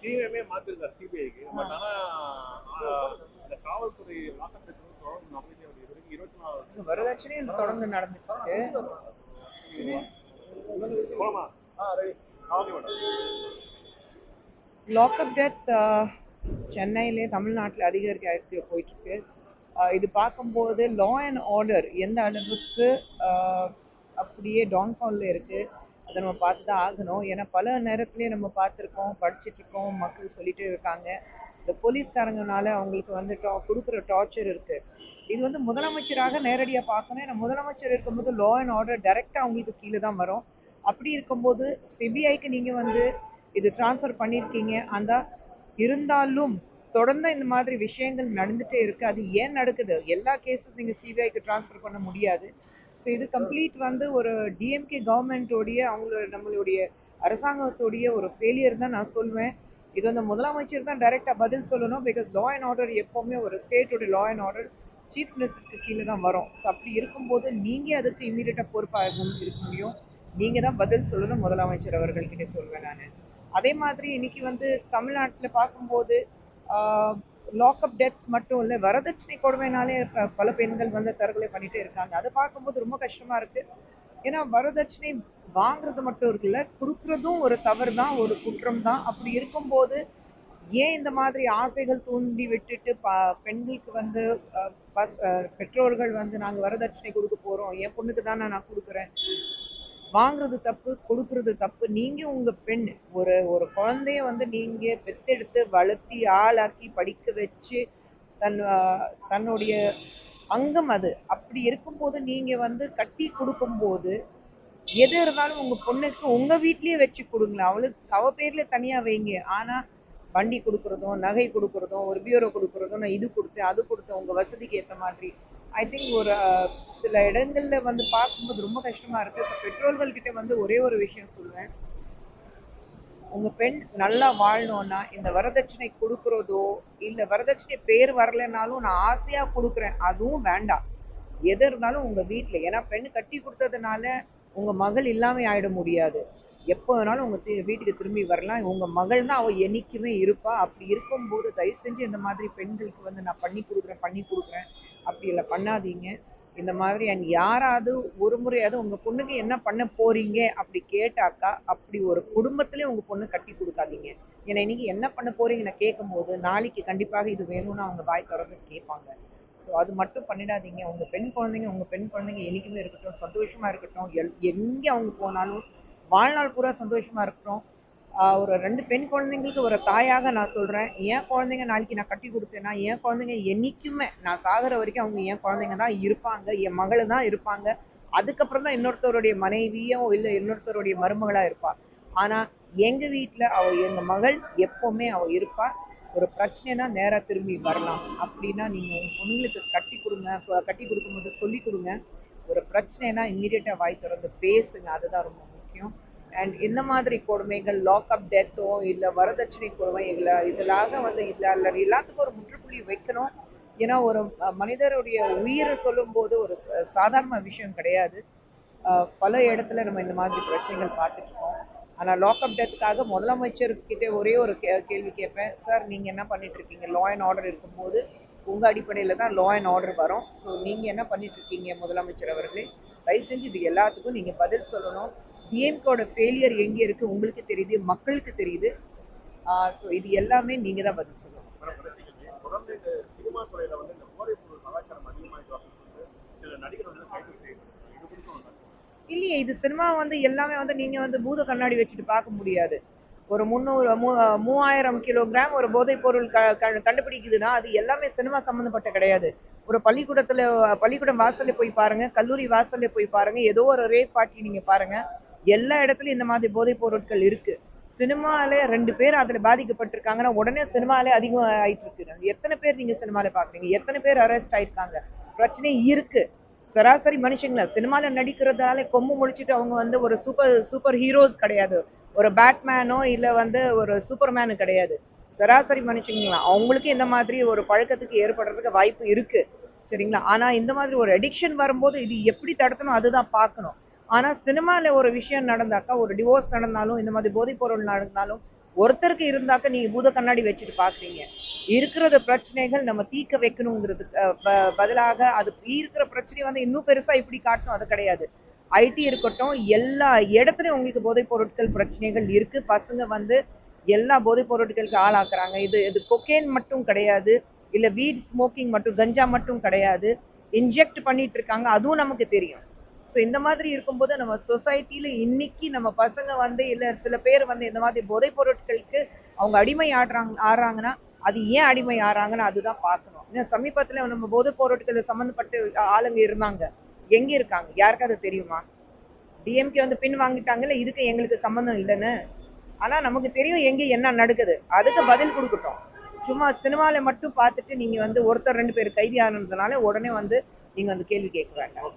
CMA மாத்திருக்காரு சிபிஐக்கு but ஆனா இந்த காவல்துறை வரைக்கும் இருபத்தி நாலு வரதட்சணை தொடர்ந்து நடந்துட்டு போலாமா? லாக்அப் டெத் சென்னையிலே தமிழ்நாட்டில் அதிகரிக்க போயிட்டு இருக்கு இது பார்க்கும்போது லா அண்ட் ஆர்டர் எந்த அளவுக்கு அப்படியே டவுன்ஃபாலில் இருக்கு. அதை நம்ம பார்த்து தான் ஆகணும். ஏன்னா பல நேரத்துலேயே நம்ம பார்த்துருக்கோம் படிச்சுட்ருக்கோம் மக்கள் சொல்லிட்டு இருக்காங்க. இந்த போலீஸ்காரங்கனால அவங்களுக்கு வந்து டா கொடுக்குற டார்ச்சர் இருக்கு. இது வந்து முதலமைச்சராக நேரடியாக பார்க்கணும். ஏன்னா முதலமைச்சர் இருக்கும்போது லா அண்ட் ஆர்டர் டைரெக்டாக அவங்களுக்கு கீழே தான் வரும். அப்படி இருக்கும்போது சிபிஐக்கு நீங்கள் வந்து இது டிரான்ஸ்ஃபர் பண்ணியிருக்கீங்க. அந்த இருந்தாலும் தொடர்ந்து இந்த மாதிரி விஷயங்கள் நடந்துகிட்டே இருக்கு. அது ஏன் நடக்குது? எல்லா கேஸஸ் நீங்கள் சிபிஐக்கு ட்ரான்ஸ்ஃபர் பண்ண முடியாது. ஸோ இது கம்ப்ளீட் வந்து ஒரு டிஎம்கே கவர்மெண்ட்டோடைய அவங்களோட நம்மளுடைய அரசாங்கத்தோடைய ஒரு ஃபெயிலியர் தான் நான் சொல்வேன். இது வந்து முதலமைச்சர் தான் டைரெக்டாக பதில் சொல்லணும் பிகாஸ் லா அண்ட் ஆர்டர் எப்போவுமே ஒரு ஸ்டேட்டோட லா அண்ட் ஆர்டர் சீஃப் மினிஸ்டருக்கு கீழே தான் வரும். ஸோ அப்படி இருக்கும்போது நீங்கள் அதுக்கு இமீடியட்டாக பொறுப்பாக இருக்க முடியும். நீங்கள் தான் பதில் சொல்லணும் முதலமைச்சர் அவர்கள்கிட்ட சொல்வேன் நான். அதே மாதிரி இன்னைக்கு வந்து தமிழ்நாட்டில் பார்க்கும்போது லாக்அப் டெத்ஸ் மட்டும் இல்லை வரதட்சணை கொடுமைனாலே பல பெண்கள் வந்து தற்கொலை பண்ணிட்டு இருக்காங்க. அதை பார்க்கும்போது ரொம்ப கஷ்டமா இருக்கு. ஏன்னா வரதட்சணை வாங்குறது மட்டும் இருக்குல்ல கொடுக்கறதும் ஒரு தவறு தான் ஒரு குற்றம் தான் அப்படி இருக்கும்போது ஏன் இந்த மாதிரி ஆசைகள் தூண்டி விட்டுட்டு பெண்களுக்கு வந்து அஹ், பஸ் அஹ், பெற்றோர்கள் வந்து நாங்கள் வரதட்சணை கொடுக்க போறோம் என் பொண்ணுக்கு தானே நான் கொடுக்குறேன் வாங்குறது தப்பு கொடுக்கறது தப்பு. நீங்க உங்க பெண் ஒரு ஒரு குழந்தைய வந்து நீங்க பெத்தெடுத்து வளர்த்தி ஆளாக்கி படிக்க வச்சு தன் தன்னுடைய அங்கம் அது. அப்படி இருக்கும்போது நீங்க வந்து கட்டி கொடுக்கும்போது எது இருந்தாலும் உங்க பொண்ணுக்கு உங்க வீட்லயே வச்சு கொடுங்களேன். அவளுக்கு அவ பேர்ல தனியா வைங்க. ஆனா வண்டி கொடுக்கறதும் நகை கொடுக்கறதும் ஒரு பியூரோ கொடுக்கறதும் நான் இது கொடுத்தேன் அது கொடுத்தேன் உங்க வசதிக்கு ஏத்த மாதிரி. ஐ திங்க் ஒரு சில இடங்கள்ல வந்து பார்க்கும்போது ரொம்ப கஷ்டமா இருக்கு. ஸோ பெற்றோர்கள் கிட்ட வந்து ஒரே ஒரு விஷயம் சொல்லுவேன் உங்க பெண் நல்லா வாழணும்னா இந்த வரதட்சணை கொடுக்கறதோ இல்ல வரதட்சணை பேர் வரலைனாலும் நான் ஆசையா கொடுக்குறேன் அதுவும் வேண்டாம். எது இருந்தாலும் உங்க வீட்டுல ஏன்னா பெண் கட்டி கொடுத்ததுனால உங்க மகள் இல்லாம ஆயிட முடியாது. எப்போ வேணாலும் உங்க வீட்டுக்கு திரும்பி வரலாம். உங்க மகள் தான் அவள் என்றைக்குமே இருப்பா. அப்படி இருக்கும்போது தயவு செஞ்சு இந்த மாதிரி பெண்களுக்கு வந்து நான் பண்ணி கொடுக்குறேன் பண்ணி கொடுக்குறேன். அப்படி பண்ணாதீங்க. இந்த மாதிரி அண்ட் யாராவது ஒரு முறையாவது உங்கள் பொண்ணுக்கு என்ன பண்ண போறீங்க அப்படி கேட்டாக்கா அப்படி ஒரு குடும்பத்திலே உங்கள் பொண்ணு கட்டி கொடுக்காதீங்க. ஏன்னா இன்னைக்கு என்ன பண்ண போறீங்கன்னு கேட்கும் போது நாளைக்கு கண்டிப்பாக இது வேணும்னு அவங்க வாய் திறந்து கேட்பாங்க. ஸோ அது மட்டும் பண்ணிடாதீங்க. உங்கள் பெண் குழந்தைங்க உங்கள் பெண் குழந்தைங்க என்றைக்குமே இருக்கட்டும் சந்தோஷமாக இருக்கட்டும். எல் எங்கே அவங்க போனாலும் வாழ்நாள் பூரா சந்தோஷமாக இருக்கட்டும். ஒரு ரெண்டு பெண் குழந்தைங்களுக்கு ஒரு தாயாக நான் சொல்கிறேன் என் குழந்தைங்க நாளைக்கு நான் கட்டி கொடுத்தேன்னா என் குழந்தைங்க என்றைக்குமே நான் சாகிற வரைக்கும் அவங்க என் குழந்தைங்க தான் இருப்பாங்க என் மகள் தான் இருப்பாங்க. அதுக்கப்புறம் தான் இன்னொருத்தருடைய மனைவியோ இல்லை இன்னொருத்தருடைய மருமகளாக இருப்பாள் ஆனால் எங்கள் வீட்டில் அவள் எங்கள் மகள் எப்போவுமே அவள் இருப்பாள் ஒரு பிரச்சனைனா நேராக திரும்பி வரலாம். அப்படின்னா நீங்கள் உங்கள் பொண்ணுங்களுக்கு கட்டி கொடுங்க கட்டி கொடுக்கும்போது சொல்லி கொடுங்க. ஒரு பிரச்சனைனா இம்மிடியட்டாக வாய் திறந்து பேசுங்க. அதுதான் ரொம்ப முக்கியம். அண்ட் இந்த மாதிரி கொடுமைகள் லாக்அப் டெத்தோ இல்லை வரதட்சணை கொடுமை இல்ல இதலாக வந்து இதில் இல்லை எல்லாத்துக்கும் ஒரு முற்றுப்புள்ளி வைக்கணும். ஏன்னா ஒரு மனிதருடைய உயிரை சொல்லும்போது ஒரு சாதாரண விஷயம் கிடையாது. பல இடத்துல நம்ம இந்த மாதிரி பிரச்சனைகள் பார்த்துட்டு இருக்கோம். ஆனால் லாக்அப் டெத்துக்காக முதலமைச்சர்கிட்ட ஒரே ஒரு கே- கேள்வி கேட்பேன். சார் நீங்கள் என்ன பண்ணிட்டு இருக்கீங்க? லா அண்ட் ஆர்டர் இருக்கும்போது உங்கள் அடிப்படையில் தான் லா அண்ட் ஆர்டர் வரும். ஸோ நீங்கள் என்ன பண்ணிட்டு இருக்கீங்க முதலமைச்சர் அவர்களே? தயவு செஞ்சு இது எல்லாத்துக்கும் நீங்கள் பதில் சொல்லணும். டிஎம்கோட ஃபெயிலியர் எங்க இருக்கு உங்களுக்கு தெரியுது மக்களுக்கு தெரியுது. ஸோ இது எல்லாமே நீங்க தான் பதில் சொல்லணும். இது இல்லையே இது சினிமா வந்து எல்லாமே வந்து நீங்க வந்து பூத கண்ணாடி வச்சுட்டு பார்க்க முடியாது. ஒரு முந்நூறு மூ- மூவாயிரம் கிலோகிராம் ஒரு போதைப் பொருள் க க- கண்டுபிடிக்குதுன்னா அது எல்லாமே சினிமா சம்மந்தப்பட்ட கிடையாது. ஒரு பள்ளிக்கூடத்துல பள்ளிக்கூடம் வாசல்ல போய் பாருங்க கல்லூரி வாசல்ல போய் பாருங்க ஏதோ ஒரு ரேப் பாட்டி நீங்க பாருங்க. எல்லா இடத்துலயும் இந்த மாதிரி போதைப் பொருட்கள் இருக்கு. சினிமால ரெண்டு பேர் அதுல பாதிக்கப்பட்டிருக்காங்கன்னா உடனே சினிமாலே அதிகம் ஆயிட்டு இருக்கு எத்தனை பேர் நீங்க சினிமால பாக்குறீங்க? எத்தனை பேர் அரெஸ்ட் ஆயிருக்காங்க? பிரச்சனை இருக்கு. சராசரி மனுஷங்கள? சினிமால நடிக்கிறதால கொம்பு முழிச்சிட்டு அவங்க வந்து ஒரு சூப்பர் சூப்பர் ஹீரோஸ் கிடையாது. ஒரு பேட்மேனோ இல்ல வந்து ஒரு சூப்பர்மேனு கிடையாது. சராசரி மனுஷங்களா? அவங்களுக்கு இந்த மாதிரி ஒரு பழக்கத்துக்கு ஏற்படுறதுக்கு வாய்ப்பு இருக்கு. சரிங்களா? ஆனா இந்த மாதிரி ஒரு அடிக்ஷன் வரும்போது இது எப்படி தடுத்தணும் அதுதான் பார்க்கணும். ஆனா சினிமால ஒரு விஷயம் நடந்தாக்கா ஒரு டிவோர்ஸ் நடந்தாலும் இந்த மாதிரி போதைப் பொருள் நடந்தாலும் ஒருத்தருக்கு இருந்தாக்க நீங்க பூத கண்ணாடி வச்சுட்டு பாக்குறீங்க. இருக்கிறத பிரச்சனைகள் நம்ம தீர்க்க வைக்கணுங்கிறதுக்கு பதிலாக அது இருக்கிற பிரச்சனையை வந்து இன்னும் பெருசா இப்படி காட்டணும் அது கிடையாது. ஐடி இருக்கட்டும் எல்லா இடத்துலயும் உங்களுக்கு போதைப் பொருட்கள் பிரச்சனைகள் இருக்கு. பசங்க வந்து எல்லா போதைப் பொருட்களுக்கு ஆளாக்குறாங்க. இது இது கொக்கேன் மட்டும் கிடையாது. இல்ல வீட் ஸ்மோக்கிங் மட்டும் கஞ்சா மட்டும் கிடையாது. இன்ஜெக்ட் பண்ணிட்டு இருக்காங்க. அதுவும் நமக்கு தெரியும். ஸோ இந்த மாதிரி இருக்கும்போது நம்ம சொசைட்டில இன்னைக்கு நம்ம பசங்க வந்து இல்ல சில பேர் வந்து இந்த மாதிரி போதைப் பொருட்களுக்கு அவங்க அடிமை ஆடுறாங்க ஆடுறாங்கன்னா அது ஏன் அடிமை ஆறாங்கன்னு அதுதான் பார்க்கணும். இன்னும் சமீபத்துல நம்ம போதைப் பொருட்கள் சம்மந்தப்பட்ட ஆளுங்க இருந்தாங்க. எங்க இருக்காங்க? யாருக்காவது தெரியுமா? டிஎம்கே வந்து பின் வாங்கிட்டாங்கல்ல இதுக்கு எங்களுக்கு சம்மந்தம் இல்லைன்னு. ஆனா நமக்கு தெரியும் எங்க என்ன நடக்குது. அதுக்கு பதில் கொடுக்கட்டும். சும்மா சினிமாவில் மட்டும் பார்த்துட்டு நீங்க வந்து ஒருத்தர் ரெண்டு பேர் கைதி ஆனதுனால உடனே வந்து நீங்க வந்து கேள்வி கேட்க வேண்டாம்.